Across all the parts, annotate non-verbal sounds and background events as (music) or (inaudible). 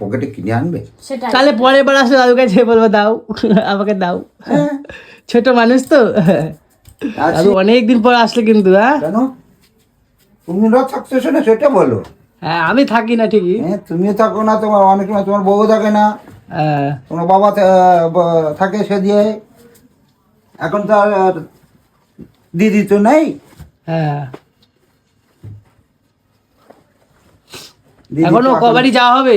পকেটে কিনে আনবে? তাহলে পরের বার আসলে দাদুর কাছে বলব দাও আমাকে দাও। ছোট মানুষ তো। দাদু অনেকদিন পর আসলে কিন্তু হ্যাঁ? কেন? থাকতেছো না সেটা বলো। হ্যাঁ আমি থাকি না ঠিকই। হ্যাঁ তুমিও থাকো না তোমার অনেক সময় তোমার বউ থাকে না। হ্যাঁ, তোমার বাবা থাকে সে দিয়ে। এখন তো আর দিদি তো নেই। হ্যাঁ। এখনও কবাডি যাওয়া হবে?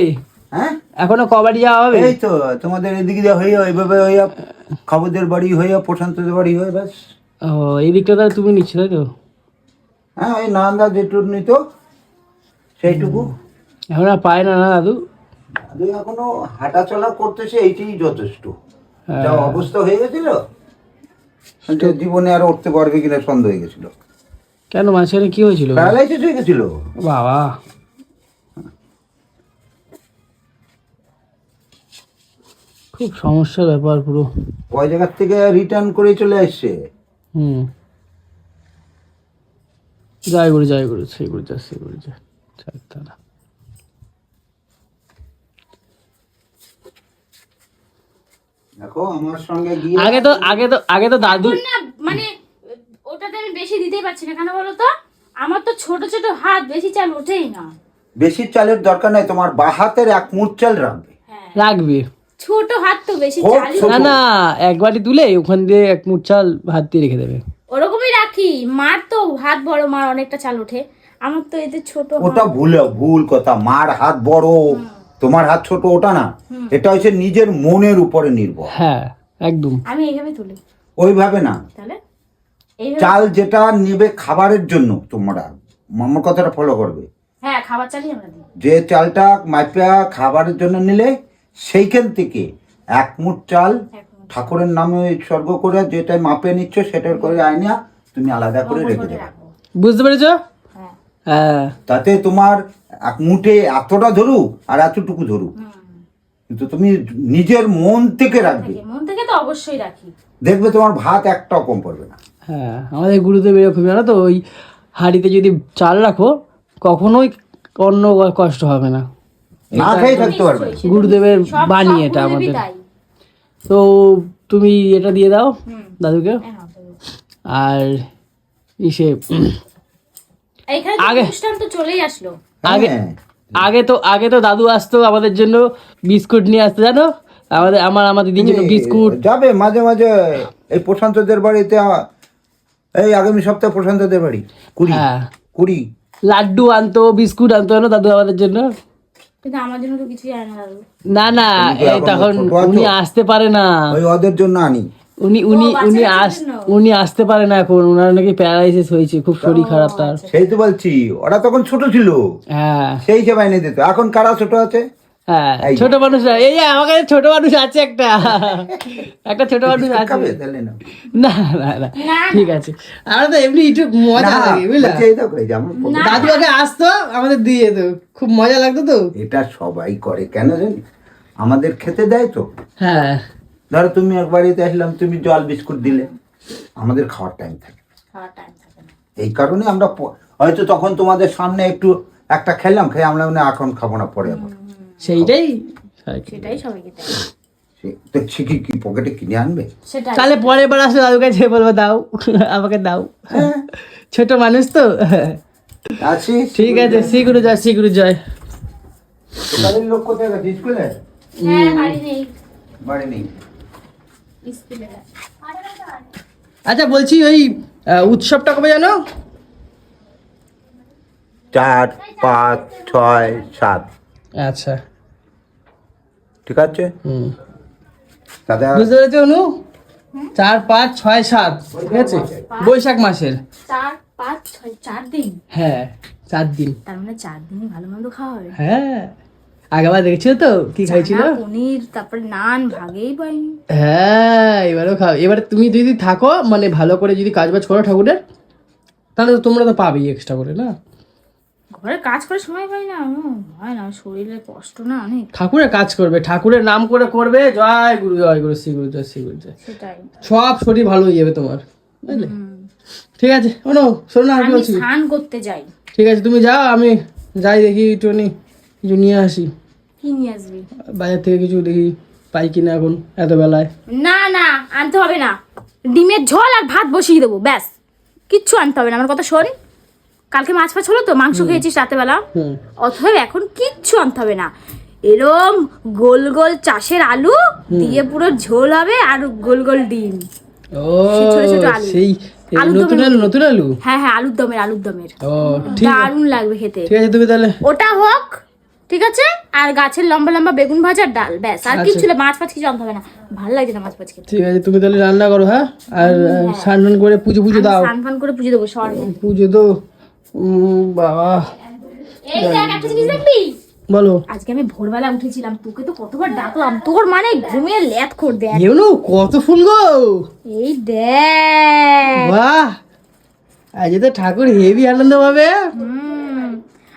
হ্যাঁ? এখনও কবাডি যাওয়া হবে? এই তো তোমাদের এদিকে দিয়ে হইয়া এইভাবে হইয়া খাবুদের বাড়ি হইয়া প্রশান্তদের বাড়ি হয়ে ব্যাস। ও এই দিকটা তাহলে তুমি নিচ্ছ তাই তো? হ্যাঁ ওই নান্দা যেটুকু নিত সেইটুকু। এখন আর পায় না না দাদু? আদৌ এখনও হাঁটাচলা করতেছে এইটাই যথেষ্ট। হ্যাঁ। যা অবস্থা হয়ে গেছিল জীবনে আর উঠতে পারবে কিনা সন্দেহ হয়ে গেছিল। কেন মাঝখানে কি হয়েছিল? প্যারালাইসিস হয়ে গেছিল। বাবা। সমস্যার ব্যাপার পুরো। ওই জায়গার থেকে রিটার্ন করে চলে আসছে। হুম। জয় গুরু জয় গুরু সেই গুরু জয় সেই গুরু জয় জয় তারা। আমার সঙ্গে আগে তো আগে তো আগে তো দাদু মানে ওটাতে আমি বেশি দিতেই পারছি না। কেন বলো তো আমার তো ছোট ছোট হাত বেশি চাল ওঠেই না। বেশি চালের দরকার নাই তোমার বা হাতের এক মুঠ চাল রাখবে। হ্যাঁ। রাখবি। ছোট হাত তো বেশি না না এক বাটি তুলে ওখান দিয়ে এক মুঠ চাল হাত দিয়ে রেখে দেবে। ওরকমই রাখি। মার তো হাত বড় মার অনেকটা চাল ওঠে। আমার তো এতে ছোট ওটা ভুল ভুল কথা। মার হাত বড় তোমার হাত ছোট ওটা না। এটা হচ্ছে নিজের মনের উপরে নির্ভর। হ্যাঁ একদম। আমি এইভাবে তুলি। ওইভাবে না। তাহলে চাল যেটা নেবে খাবারের জন্য তোমরা। আমার কথাটা ফলো করবে। হ্যাঁ খাবার চালই আমরা দিই। যে চালটা মাইপা খাবারের জন্য নিলে সেইখান থেকে এক মুঠ চাল ঠাকুরের নামে উৎসর্গ করে যেটা মাপে নিচ্ছ সেটার করে আইনা তুমি আলাদা করে রেখে দেবে। বুঝতে পেরেছ? হ্যাঁ। হ্যাঁ। তাতে তোমার এক মুঠে এতটা ধরুক আর এতটুকু ধরুক। কিন্তু তুমি নিজের মন থেকে রাখবে। মন থেকে তো অবশ্যই রাখি। দেখবে তোমার ভাত একটাও কম পড়বে না। হ্যাঁ আমাদের গুরুদেব এরকম জানো তো ওই হাঁড়িতে যদি চাল রাখো কখনোই অন্য কষ্ট হবে না। না খেয়ে থাকতে পারবে। গুরুদেবের বাণী এটা আমাদের। তো তুমি এটা দিয়ে দাও দাদুকে। হ্যাঁ, হ্যাঁ। আর ইসে আগে- তো চলেই আসলো। আগে হ্যাঁ। আগে তো আগে তো দাদু আসতো আমাদের জন্য বিস্কুট নিয়ে আসতো জানো? আমাদের আমার আমার দিদির জন্য বিস্কুট। যাবে মাঝে মাঝে এই প্রশান্তদের বাড়িতে এই আগামী সপ্তাহে প্রশান্তদের বাড়ি। কুড়ি। হ্যাঁ। কুড়ি। লাড্ডু আনতো বিস্কুট আনতো জানো দাদু আমাদের জন্য? কিন্তু আমার জন্য তো কিছুই আয় না দাদু। না না এই তখন? উনি আসতে পারে না। ওই ওদের জন্য আনি। উনি উনি উনি আস উনি আসতে পারে না এখন। ওনার নাকি প্যারালাইসিস হয়েছে খুব শরীর খারাপ তার। সেই তো বলছি ওরা তখন ছোট ছিল। হ্যাঁ। সেই হিসেবে এনে দিত। এখন কারা ছোট আছে? হ্যাঁ এই ছোট মানুষ এই যে আমার কাছে ছোট মানুষ আছে একটা। একটা ছোট মানুষ (laughs) আছে। না না না ঠিক আছে। আমরা তো এমনি একটু মজা লাগে বুঝলা? দাদু আগে আসতো আমাদের দিয়ে যেত। খুব মজা লাগতো তো। এটা সবাই করে কেন জানি? আমাদের খেতে দেয় তো। হ্যাঁ। ধরো তুমি এক বাড়িতে আসলাম তুমি জল বিস্কুট দিলে। আমাদের খাওয়ার টাইম থাকে। খাওয়ার টাইম থাকে না। এই কারণে আমরা হয়তো তখন তোমাদের সামনে একটু একটা খেলাম খেয়ে আমরা মনে এখন খাব না পরে আবার। সেইটাই। সেটাই সবাইকে সে- কি কি পকেটে কিনে আনবে? তাহলে পরের বার আসলে দাদুর কাছে বলব দাও আমাকে দাও। ছোট মানুষ তো। আছি ঠিক আছে শিগুরু জয় শিগুরু জয়। বাড়ির লোক কোথায় গেছে? স্কুলে? হ্যাঁ বাড়ি নেই। বাড়ি নেই। স্কুলে আচ্ছা বলছি ওই উৎসবটা কবে জানো? চার পাঁচ ছয় সাত। আচ্ছা। ঠিক আছে? দাদা বুঝতে পেরেছ অনু? চার পাঁচ ছয় সাত ঠিক আছে? বৈশাখ মাসের। চার পাঁচ ছয় চার দিন। হ্যাঁ চার দিন। তার মানে চার দিনই ভালো মন্দ খাওয়া হবে। হ্যাঁ। আগেবার দেখেছ তো কি খাইছিল? পনির তারপরে নান ভাগেই পাইনি। হ্যাঁ এবারেও খাও। এবারে তুমি যদি থাকো মানে ভালো করে যদি কাজ বাজ করো ঠাকুরের তাহলে তো তোমরা তো পাবেই এক্সট্রা করে না? ঘরে কাজ করে সময় পাই না হয় না শরীরে কষ্ট না অনেক। ঠাকুরের কাজ করবে ঠাকুরের নাম করে করবে জয় গুরু জয় গুরু শ্রী গুরু জয় শ্রী গুরু জয়। সেটাই। সব শরীর ভালো হয়ে যাবে তোমার বুঝলে? ঠিক আছে শোনো শোনো না আমি বলছি? স্নান করতে যাই। ঠিক আছে তুমি যাও আমি যাই দেখি একটুখানি কিছু নিয়ে আসি। কি নিয়ে আসবি? বাজার থেকে কিছু দেখি পাই কিনা এখন এত বেলায়। না না আনতে হবে না। ডিমের ঝোল আর ভাত বসিয়ে দেবো ব্যাস। কিচ্ছু আনতে হবে না আমার কথা শোন। কালকে মাছ ফাছ হলো তো? মাংস খেয়েছিস রাতেবেলা? অথবা এখন কিচ্ছু আনতে হবে না। এরম গোল গোল চাষের আলু দিয়ে পুরো ঝোল হবে আর গোল গোল ডিম। ও সেই নতুন আলু নতুন আলু? হ্যাঁ হ্যাঁ আলুর দমের আলুর দমের। দারুণ লাগবে খেতে। ঠিক আছে তুমি তাহলে। ওটা হোক ঠিক আছে? আর গাছের লম্বা লম্বা বেগুন ভাজার ডাল ব্যাস। আর আচ্ছা। কিছু না মাছ ফাছ কিছু আনতে হবে না। ভালো লাগছে না মাছ ফাছ খেতে। ঠিক আছে তুমি তাহলে রান্না করো হ্যাঁ? আর স্নান করে পুজো পুজো দাও। স্নান করে পুজো দেবো সর পুজো উম, বাবা। এই বলো। আজকে আমি ভোরবেলা উঠেছিলাম তোকে তো কতবার ডাকলাম তোর মানে ঘুমিয়ে ল্যাদ খোর দেখ। এমন কত ফুল গো। এই দেখ। বাহ। আজ তো ঠাকুর হেভি আনন্দ পাবে। হুম,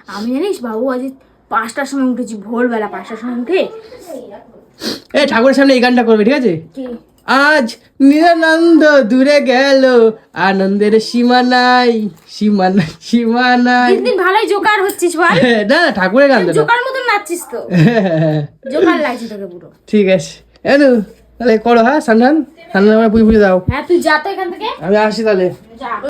আমি জানিস বাবু আজ পাঁচটার সময় উঠেছি ভোরবেলা পাঁচটার সময় উঠে। এ ঠাকুরের সামনে এই গানটা করবে ঠিক আছে? আজ নিরানন্দ দূরে গেল। আনন্দের সীমা নাই সীমা নাই সীমা নাই। দিন দিন ভালোই জোকার হচ্ছিস ভাই না (laughs) না ঠাকুরের গান। জোকার মতন নাচছিস তো। (laughs) জোকার লাগছে তোকে পুরো। ঠিক আছে। এনু তাহলে করো হ্যাঁ সান্ধান? সান্ধান পুজো পুজো দাও। হ্যাঁ তুই যা তো এখান থেকে। আমি আসি তাহলে। যা।